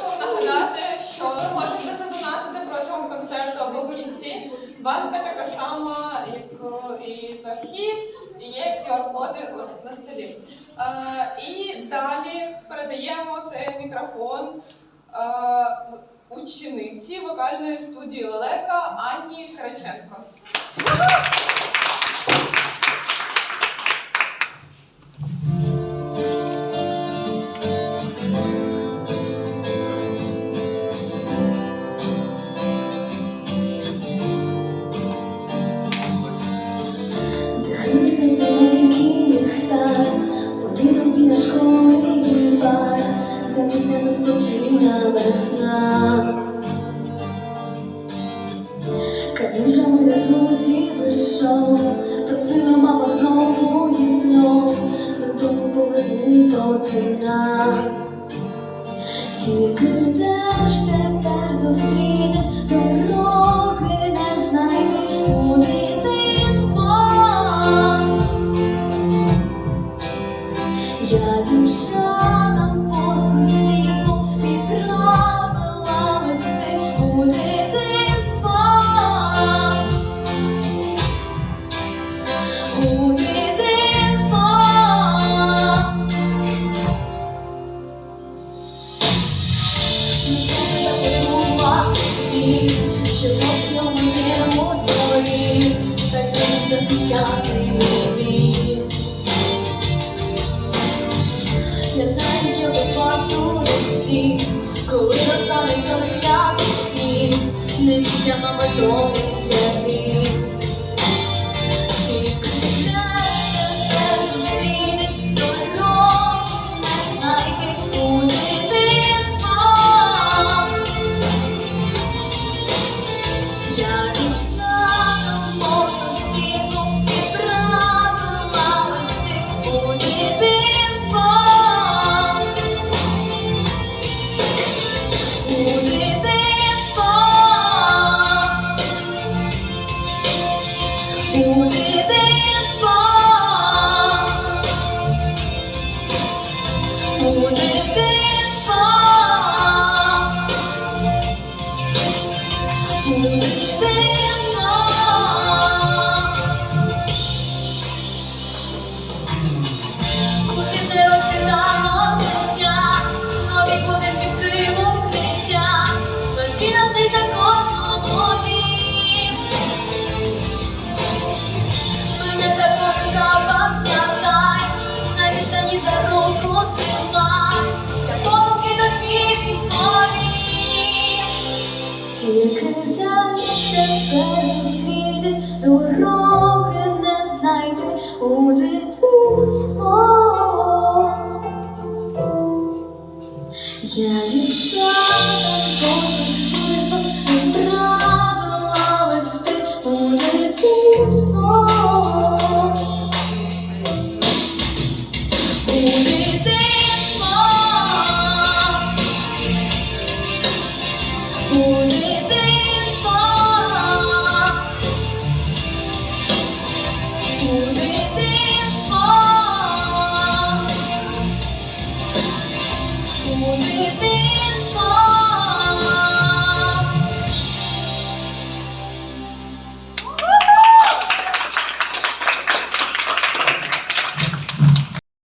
вам нагадати, що ви можете задонатити протягом концерту або в кінці. Банка така сама, як і за вхід, і є QR-коди ось на столі. Е, І далі передаємо цей мікрофон е, учениці вокальної студії Лелека Анні Хараченко. Весна. Калюжами для друзів ішов, просила мама знову і знов, додому повернись до дня. Тільки де коли настане той п'ятий сніг, не бійся, мама, добре У дитинство. Коли тепер зустрітись, дороги не знайти у дитинство. Я дівчатам по сусідству відправила листи.